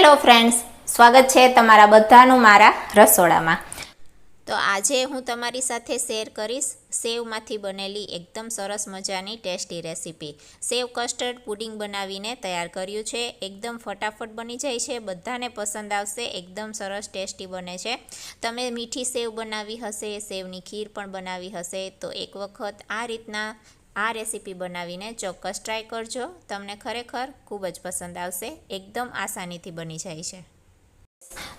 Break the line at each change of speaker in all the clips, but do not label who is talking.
Hello friends, સ્વાગત છે તમારા બધાનું મારા રસોડામાં. તો આજે હું તમારી સાથે શેર કરીશ સેવમાંથી બનેલી એકદમ સરસ મજાની tasty recipe. Sev custard pudding બનાવીને તૈયાર કર્યું છે. એકદમ ફટાફટ બની જાય છે. બધાને પસંદ આવશે. એકદમ સરસ ટેસ્ટી બને છે. તમે મીઠી સેવ બનાવી હશે, સેવની ખીર પણ બનાવી હશે, તો એક વખત આ રીતના આ રેસીપી બનાવીને ચોક્કસ ટ્રાય કરજો. તમને ખરેખર ખૂબ જ પસંદ આવશે. એકદમ આસાનીથી બની જાય છે.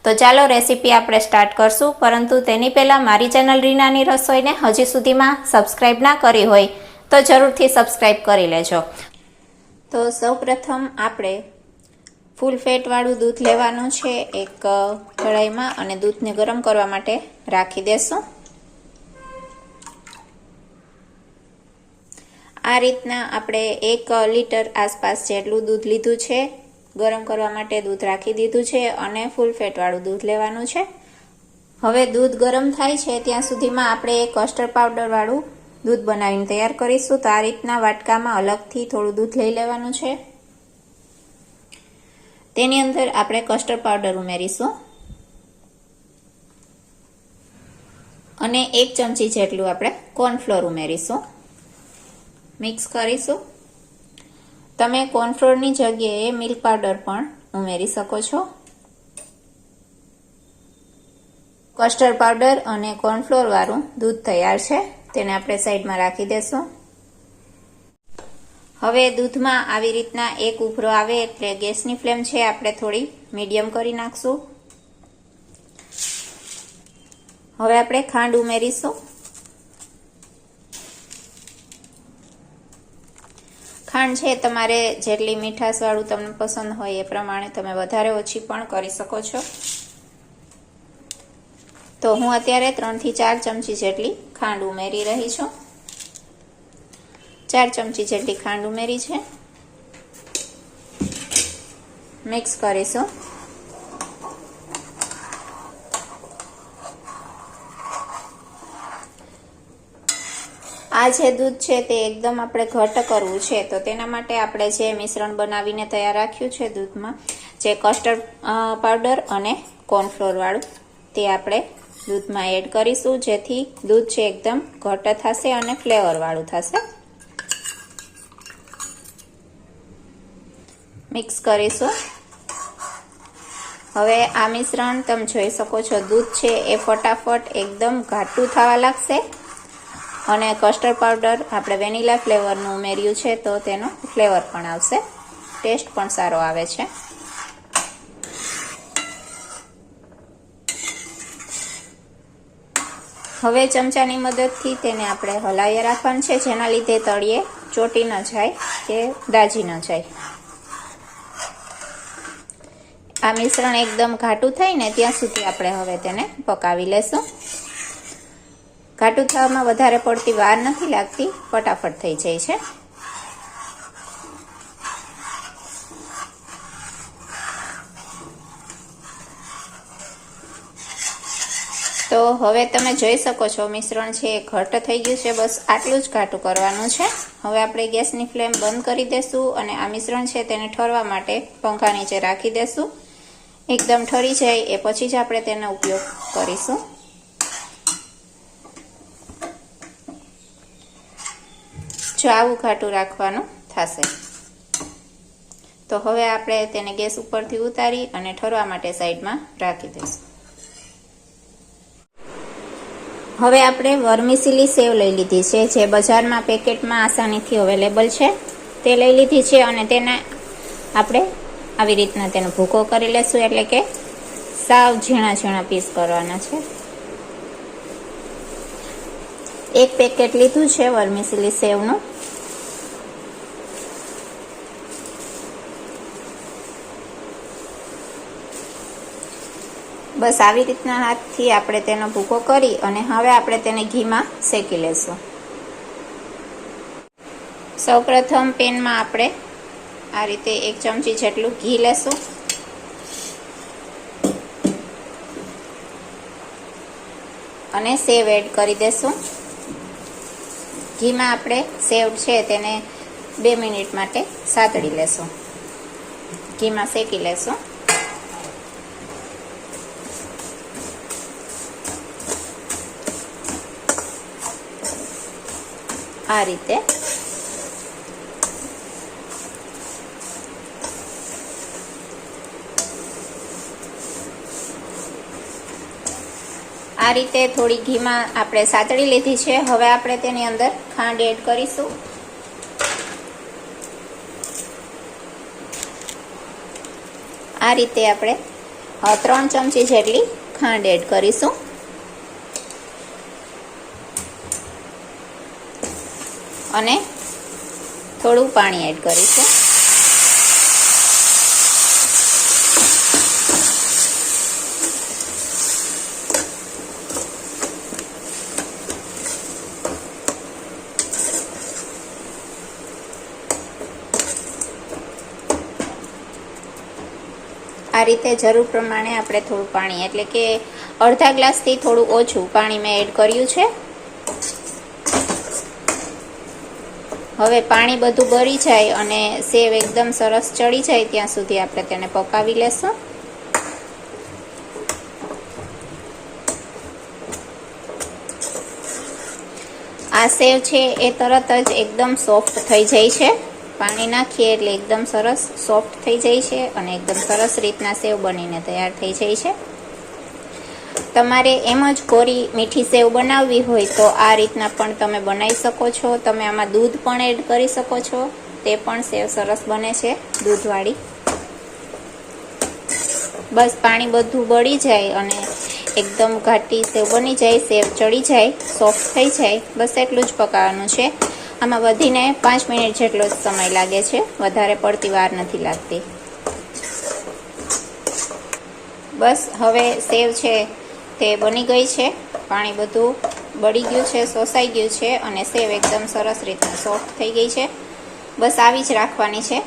તો ચાલો રેસીપી આપણે સ્ટાર્ટ કરશું. પરંતુ તેની પહેલાં મારી ચેનલ રીનાની રસોઈને હજી સુધીમાં સબસ્ક્રાઈબ ના કરી હોય તો જરૂરથી સબસ્ક્રાઈબ કરી લેજો. તો સૌપ્રથમ આપણે ફૂલ ફેટવાળું દૂધ લેવાનું છે. એક કઢાઈમાં અને દૂધને ગરમ કરવા માટે રાખી દેશું. આ રીતના આપણે એક લીટર આસપાસ જેટલું દૂધ લીધું છે, ગરમ કરવા માટે દૂધ રાખી દીધું છે અને ફૂલ ફેટવાળું દૂધ લેવાનું છે. હવે દૂધ ગરમ થાય છે ત્યાં સુધીમાં આપણે કસ્ટર્ડ પાવડરવાળું દૂધ બનાવીને તૈયાર કરીશું. તો આ રીતના વાટકામાં અલગથી થોડું દૂધ લઈ લેવાનું છે. તેની અંદર આપણે કસ્ટર્ડ પાવડર ઉમેરીશું. અને એક ચમચી જેટલું આપણે કોર્નફ્લોર ઉમેરીશું. મિક્સ કરીશું. તમે કોર્નફ્લોરની જગ્યાએ મિલ્ક પાવડર પણ ઉમેરી શકો છો. કસ્ટર્ડ પાવડર અને કોર્નફ્લોરવાળું દૂધ તૈયાર છે, તેને આપણે સાઈડમાં રાખી દેશું. હવે દૂધમાં આવી રીતના એક ઉભરો આવે એટલે ગેસની ફ્લેમ છે આપણે થોડી મીડિયમ કરી નાખશું. હવે આપણે ખાંડ ઉમેરીશું. ખાંડ છે, તમારે જેટલી મીઠાશવાળું તમને પસંદ હોય એ પ્રમાણે તમે વધારે ઓછી પણ કરી શકો છો. તો હું અત્યારે ત્રણથી ચાર ચમચી જેટલી ખાંડ ઉમેરી રહી છું. ચાર ચમચી જેટલી ખાંડ ઉમેરી છે. મિક્સ કરીશું. આ જે દૂધ છે તે એકદમ આપણે ઘટ કરવું છે. તો તેના માટે આપણે જે મિશ્રણ બનાવીને તૈયાર રાખ્યું છે દૂધમાં, જે કસ્ટર્ડ પાવડર અને કોર્નફ્લોરવાળું તે આપણે દૂધમાં એડ કરીશું, જેથી દૂધ છે એકદમ ઘટ થશે અને ફ્લેવરવાળું થશે. મિક્સ કરીશું. હવે આ મિશ્રણ તમે જોઈ શકો છો, દૂધ છે એ ફટાફટ એકદમ ઘાટું થવા લાગશે. અને કસ્ટર્ડ પાવડર આપણે વેનીલા ફ્લેવરનું ઉમેર્યું છે, તો તેનો ફ્લેવર પણ આવશે. ટેસ્ટ પણ સારો આવે છે. હવે ચમચાની મદદથી તેને આપણે હલાવી રાખવાનું છે, જેના લીધે તળિયે ચોટી ન જાય કે દાજી ન જાય. આ મિશ્રણ એકદમ ઘાટું થાય ને ત્યાં સુધી આપણે હવે તેને પકાવી લેશું. ઘાટું થવામાં વધારે પડતી વાર નથી લાગતી, ફટાફટ થઈ જાય છે. તો હવે તમે જોઈ શકો છો, મિશ્રણ છે એ ઘટ થઈ ગયું છે, બસ આટલું જ ઘાટું કરવાનું છે. હવે આપણે ગેસની ફ્લેમ બંધ કરી દેશું અને આ મિશ્રણ છે તેને ઠરવા માટે પંખા નીચે રાખી દેશું. એકદમ ઠરી જાય એ પછી જ આપણે તેનો ઉપયોગ કરીશું. જો ઘાટું રાખવાનું થશે. તો હવે આપણે તેને ગેસ ઉપરથી ઉતારી અને ઠરવા માટે સાઈડમાં રાખી દઈશું. હવે આપણે વર્મિસિલી સેવ લઈ લીધી છે, જે બજારમાં પેકેટમાં આસાનીથી અવેલેબલ છે. તે લઈ લીધી છે અને તેને આપણે આવી રીતના તેનો ભૂકો કરી લેશું, એટલે કે સાવ ઝીણા ઝીણા પીસ કરવાના છે. એક પેકેટ લીધું છે વર્મિસિલી સેવનું. બસ આવી રીતના હાથથી આપણે તેનો ભૂકો કરી અને હવે આપણે તેને ઘીમાં શેકી લેશું. સૌપ્રથમ પેનમાં આપણે આ રીતે એક ચમચી જેટલું ઘી લેશું. અને સેવ એડ કરી દેશું. ઘીમાં આપણે સેવ છે તેને બે મિનિટ માટે સાતળી લેશું. ઘીમાં શેકી લેશું. આ રીતે આ રીતે થોડી ઘીમાં આપણે સાતળી લીધી છે. હવે આપણે તેની અંદર ખાંડ એડ કરીશું. આ રીતે આપણે ત્રણ ચમચી જેટલી ખાંડ એડ કરીશું. અને થોડું પાણી એડ કરીશું. આ રીતે જરૂર પ્રમાણે આપણે થોડું પાણી, એટલે કે અડધા ગ્લાસથી થોડું ઓછું પાણી મેં એડ કર્યું છે. હવે પાણી બધું બળી જાય અને સેવ એકદમ સરસ ચડી જાય, ત્યાં સુધી આપણે તેને પકાવી લેશું. આ સેવ છે એ તરત જ એકદમ સોફ્ટ થઈ જાય છે. પાણી નાખીએ એટલે એકદમ સરસ સોફ્ટ થઈ જાય છે અને એકદમ સરસ રીતના સેવ બનીને તૈયાર થઈ જાય છે. તમારે એમ જ કોરી મીઠી સેવ બનાવવી હોય તો આ રીતના પણ તમે બનાવી શકો છો. તમે આમાં દૂધ પણ એડ કરી શકો છો. તે પણ સેવ સરસ બને છે દૂધવાળી. બસ પાણી બધું બળી જાય અને એકદમ ઘાટી સેવ બની જાય, સેવ ચડી જાય સોફ્ટ થઈ જાય. બસ એટલું જ પકાવવાનું છે. આમાં વધીને પાંચ મિનિટ જેટલો જ સમય લાગે છે. વધારે પડતી વાર નથી લાગતી. બસ હવે સેવ છે તે બની ગઈ છે. પાણી બધું બળી ગયું છે, સોસાઈ ગયું છે અને સેવ એકદમ સરસ રીતના સોફ્ટ થઈ ગઈ છે. બસ આવી જ રાખવાની છે.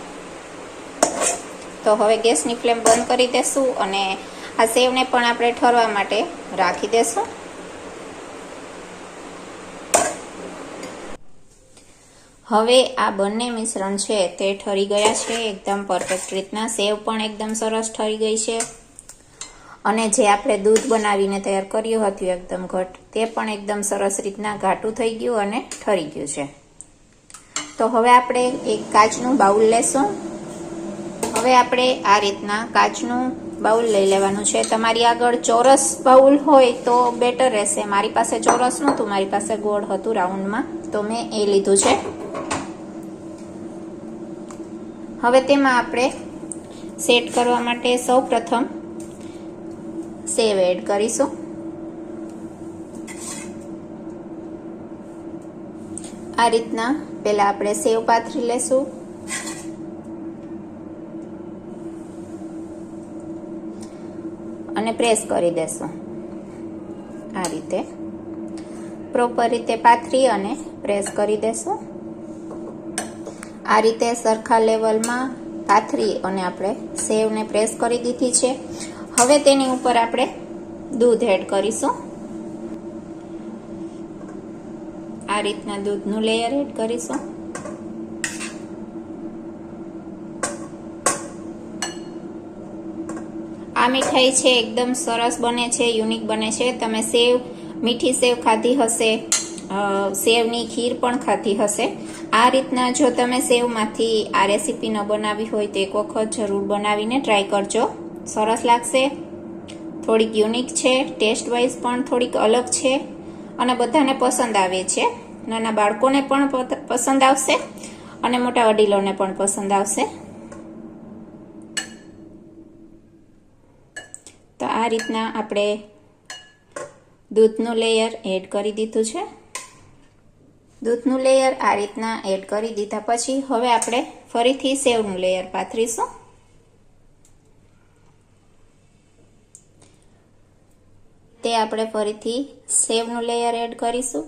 તો હવે ગેસની ફ્લેમ બંધ કરી દેશું અને આ સેવને પણ આપણે ઠરવા માટે રાખી દેશું. હવે આ બંને મિશ્રણ છે, તે ઠરી ગયા છે, એકદમ પરફેક્ટ રીતના. સેવ પણ એકદમ સરસ ઠરી ગઈ છે. અને જે આપણે દૂધ બનાવીને તૈયાર કર્યું હતું એકદમ ઘટ, તે પણ એકદમ સરસ રીતના ઘાટું થઈ ગયું અને ઠરી ગયું છે. તો હવે આપણે એક કાચનું બાઉલ લેશું. હવે આપણે આ રીતના કાચનું બાઉલ લઈ લેવાનું છે. તમારી આગળ ચોરસ બાઉલ હોય તો બેટર રહેશે. મારી પાસે ચોરસ નહોતું, મારી પાસે ગોળ હતું રાઉન્ડમાં, તો મેં એ લીધું છે. હવે તેમાં આપણે સેટ કરવા માટે સૌ પ્રથમ સેવ એડ કરીશું. આ રીતના પહેલાં આપણે સેવ પાથરી લેશું. અને પ્રેસ કરી દેશું. આ રીતે. પ્રોપર રીતે પાથરી અને પ્રેસ કરી દેશું. આ રીતે સરખા લેવલમાં પાથરી અને આપણે સેવને પ્રેસ કરી દીધી છે. હવે તેની ઉપર આપણે દૂધ એડ કરીશું. આ રીતના દૂધનું લેયર એડ કરીશું. આ મીઠાઈ છે, એકદમ સરસ બને છે, યુનિક બને છે. તમે સેવ, મીઠી સેવ ખાધી હશે સેવની ખીર પણ ખાધી હશે. આ રીતના જો તમે સેવમાંથી આ રેસીપી ન બનાવી હોય તો એક વખત જરૂર બનાવીને ટ્રાય કરજો. સરસ લાગશે. થોડીક યુનિક છે ટેસ્ટ વાઇઝ પણ થોડીક અલગ છે અને બધાને પસંદ આવે છે. નાના બાળકોને પણ પસંદ આવશે અને મોટા વડીલોને પણ પસંદ આવશે. તો આ રીતના આપણે દૂધનું લેયર એડ કરી દીધું છે. દૂધનું લેયર આ રીતના એડ કરી દીધા પછી હવે આપણે ફરીથી સેવનું લેયર પાથરીશું. તે આપણે ફરીથી સેવનું લેયર એડ કરીશું.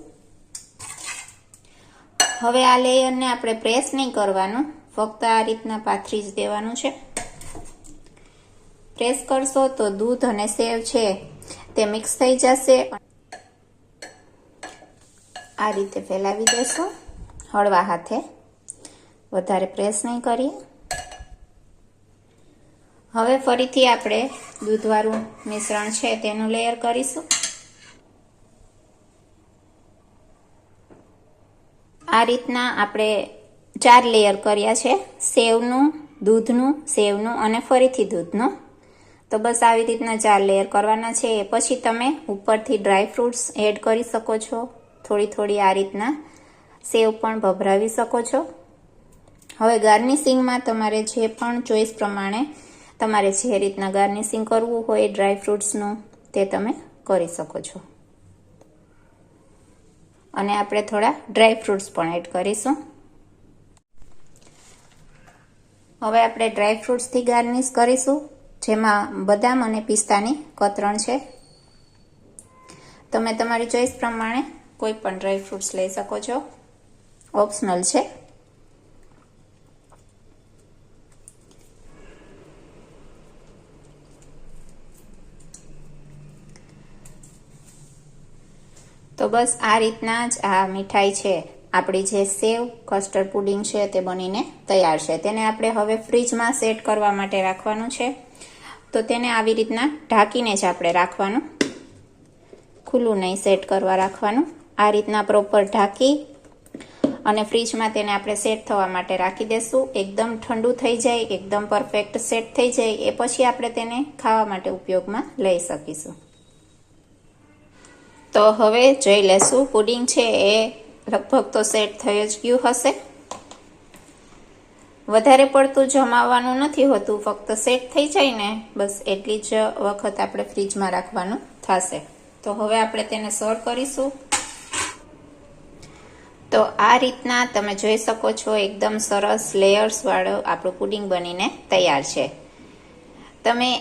હવે આ લેયરને આપણે પ્રેસ નહીં કરવાનું, ફક્ત આ રીતના પાથરી જ દેવાનું છે. પ્રેસ કરશો તો દૂધ અને સેવ છે તે મિક્સ થઈ જશે. આ રીતે ફેલાવી દેશો. હળવા હાથે વધારે પ્રેસ નહીં કરીએ. હવે ફરીથી આપણે દૂધવાળું મિશ્રણ છે તેનું લેયર કરીશું. આ રીતના આપણે ચાર લેયર કર્યા છે, સેવનું, દૂધનું, સેવનું અને ફરીથી દૂધનું. તો બસ આવી રીતના ચાર લેયર કરવાના છે. એ પછી તમે ઉપરથી ડ્રાય ફ્રૂટ્સ એડ કરી શકો છો. થોડી થોડી આ રીતના સેવ પણ ભભરાવી શકો છો. હવે ગાર્નિશિંગમાં તમારે જે પણ ચોઈસ પ્રમાણે તમારે જે રીતના ગાર્નિશિંગ કરવું હોય ડ્રાય ફ્રૂટ્સનું તે તમે કરી શકો છો. અને આપણે થોડા ડ્રાય ફ્રૂટ્સ પણ એડ કરીશું. હવે આપણે ડ્રાય ફ્રૂટ્સથી ગાર્નિશ કરીશું, જેમાં બદામ અને પિસ્તાની કતરણ છે. તમે તમારી ચોઈસ પ્રમાણે કોઈ પણ ડ્રાય ફ્રૂટ્સ લઈ શકો છો. ઓપ્શનલ છે. તો બસ આ રીતના જ આ મીઠાઈ છે. આપણી જે સેવ કસ્ટર્ડ પુડિંગ છે તે બનીને તૈયાર છે. તેને આપણે હવે ફ્રીજમાં સેટ કરવા માટે રાખવાનું છે. તો તેને આવી રીતના ઢાંકીને જ આપણે રાખવાનું. ખુલ્લું નહીં સેટ કરવા રાખવાનું. આ રીતના પ્રોપર ઢાંકી અને ફ્રીજમાં તેને આપણે સેટ થવા માટે રાખી દેશું. એકદમ ઠંડુ થઈ જાય, એકદમ પરફેક્ટ સેટ થઈ જાય, એ પછી આપણે તેને ખાવા માટે ઉપયોગમાં લઈ શકીશું. તો હવે જોઈ લેશું, પુડિંગ છે એ લગભગ તો સેટ થઈ જ ગયું હશે. વધારે પડતું જમાવવાનું નથી હોતું, ફક્ત સેટ થઈ જાય ને, બસ એટલી જ વખત આપણે ફ્રીજમાં રાખવાનું થશે. તો હવે આપણે તેને સર્વ કરીશું. તો આ રીતના તમે જોઈ શકો છો એકદમ સરસ લેયર્સવાળો આપણું પુડિંગ બનીને તૈયાર છે. તમે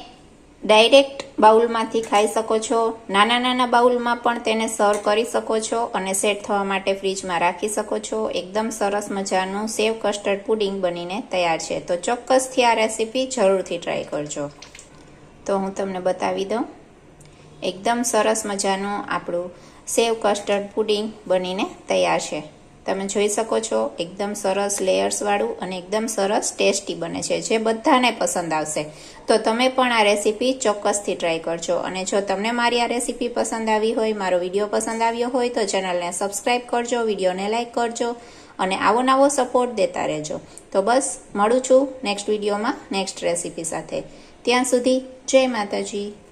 ડાયરેક્ટ બાઉલમાંથી ખાઈ શકો છો, નાના નાના બાઉલમાં પણ તેને સર્વ કરી શકો છો અને સેટ થવા માટે ફ્રીજમાં રાખી શકો છો. એકદમ સરસ મજાનું સેવ કસ્ટર્ડ પુડિંગ બનીને તૈયાર છે. તો ચોક્કસથી આ રેસીપી જરૂરથી ટ્રાય કરજો. તો હું તમને બતાવી દઉં. એકદમ સરસ મજાનું આપણું સેવ કસ્ટર્ડ પુડિંગ બનીને તૈયાર છે. તમે જોઈ શકો છો, એકદમ સરસ લેયર્સવાળું અને એકદમ સરસ ટેસ્ટી બને છે, જે બધાને પસંદ આવશે. તો તમે પણ આ રેસીપી ચોક્કસથી ટ્રાય કરજો. અને જો તમને મારી આ રેસીપી પસંદ આવી હોય, મારો વીડિયો પસંદ આવ્યો હોય, તો ચેનલને સબસ્ક્રાઈબ કરજો વિડીયોને લાઇક કરજો અને આવો નવો સપોર્ટ દેતા રહેજો. તો બસ, મળું છું નેક્સ્ટ વિડીયોમાં નેક્સ્ટ રેસીપી સાથે. ત્યાં સુધી જય માતાજી.